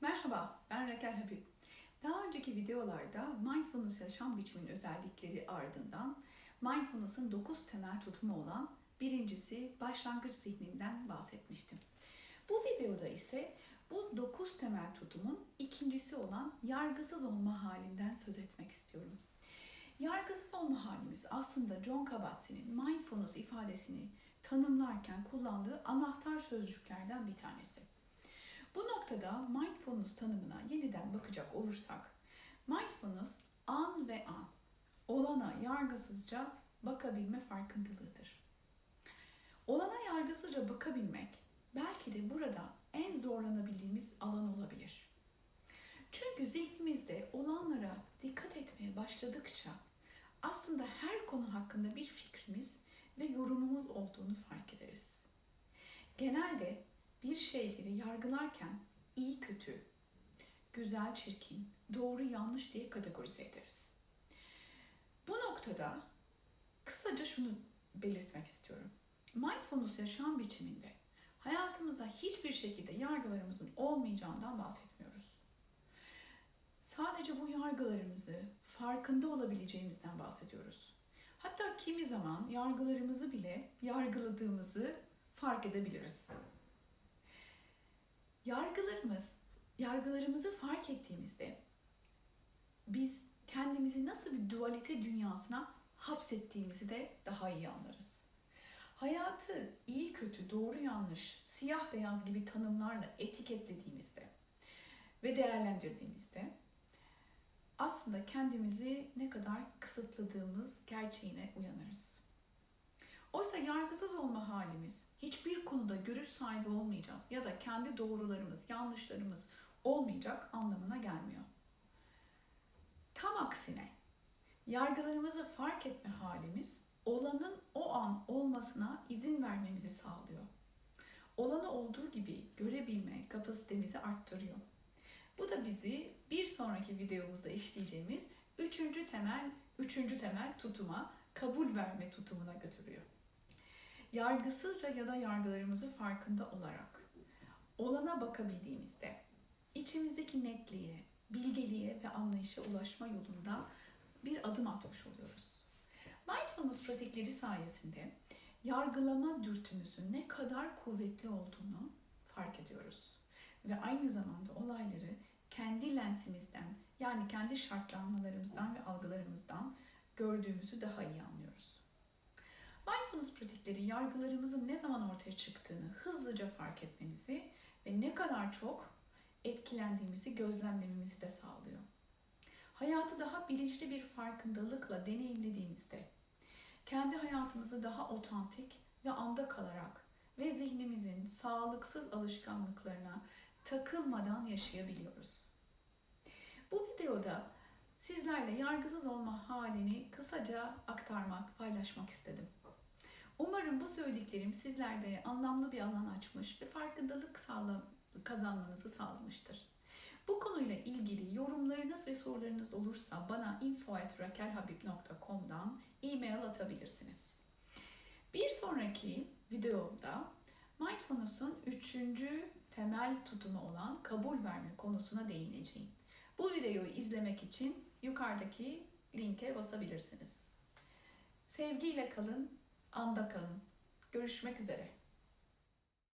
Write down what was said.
Merhaba, ben Rakel Habib. Daha önceki videolarda mindfulness yaşam biçiminin özellikleri ardından mindfulness'ın 9 temel tutumu olan birincisi başlangıç zihninden bahsetmiştim. Bu videoda ise bu 9 temel tutumun ikincisi olan yargısız olma halinden söz etmek istiyorum. Yargısız olma halimiz aslında John Kabat-Zinn'in mindfulness ifadesini tanımlarken kullandığı anahtar sözcüklerden bir tanesi. Noktada mindfulness tanımına yeniden bakacak olursak, mindfulness an ve an, olana yargısızca bakabilme farkındalığıdır. Olana yargısızca bakabilmek belki de burada en zorlanabildiğimiz alan olabilir. Çünkü zihnimizde olanlara dikkat etmeye başladıkça aslında her konu hakkında bir fikrimiz ve yorumumuz olduğunu fark ederiz. Genelde bir şeyleri yargılarken iyi kötü, güzel çirkin, doğru yanlış diye kategorize ederiz. Bu noktada kısaca şunu belirtmek istiyorum. Mindfulness yaşam biçiminde hayatımızda hiçbir şekilde yargılarımızın olmayacağından bahsetmiyoruz. Sadece bu yargılarımızı farkında olabileceğimizden bahsediyoruz. Hatta kimi zaman yargılarımızı bile yargıladığımızı fark edebiliriz. Yargılarımız, yargılarımızı fark ettiğimizde biz kendimizi nasıl bir dualite dünyasına hapsettiğimizi de daha iyi anlarız. Hayatı iyi kötü, doğru yanlış, siyah beyaz gibi tanımlarla etiketlediğimizde ve değerlendirdiğimizde aslında kendimizi ne kadar kısıtladığımız gerçeğine uyanırız. Oysa yargısız olma halimiz hiçbir konuda görüş sahibi olmayacağız ya da kendi doğrularımız, yanlışlarımız olmayacak anlamına gelmiyor. Tam aksine yargılarımızı fark etme halimiz olanın o an olmasına izin vermemizi sağlıyor. Olanı olduğu gibi görebilme kapasitemizi arttırıyor. Bu da bizi bir sonraki videomuzda işleyeceğimiz üçüncü temel, üçüncü temel tutuma, kabul verme tutumuna götürüyor. Yargısızca ya da yargılarımızı farkında olarak olana bakabildiğimizde içimizdeki netliğe, bilgeliğe ve anlayışa ulaşma yolunda bir adım atmış oluyoruz. Mindfulness pratikleri sayesinde yargılama dürtümüzün ne kadar kuvvetli olduğunu fark ediyoruz. Ve aynı zamanda olayları kendi lensimizden yani kendi şartlanmalarımızdan ve algılarımızdan gördüğümüzü daha iyi anlıyoruz. Mindfulness pratikleri yargılarımızın ne zaman ortaya çıktığını hızlıca fark etmemizi ve ne kadar çok etkilendiğimizi gözlemlememizi de sağlıyor. Hayatı daha bilinçli bir farkındalıkla deneyimlediğimizde kendi hayatımızı daha otantik ve anda kalarak ve zihnimizin sağlıksız alışkanlıklarına takılmadan yaşayabiliyoruz. Bu videoda sizlerle yargısız olma halini kısaca aktarmak, paylaşmak istedim. Umarım bu söylediklerim sizlerde anlamlı bir alan açmış ve farkındalık sağla kazanmanızı sağlamıştır. Bu konuyla ilgili yorumlarınız ve sorularınız olursa bana info.rakelhabib.com'dan e-mail atabilirsiniz. Bir sonraki videomda Mindfulness'ın üçüncü temel tutumu olan kabul verme konusuna değineceğim. Bu videoyu izlemek için yukarıdaki linke basabilirsiniz. Sevgiyle kalın, anda kalın. Görüşmek üzere.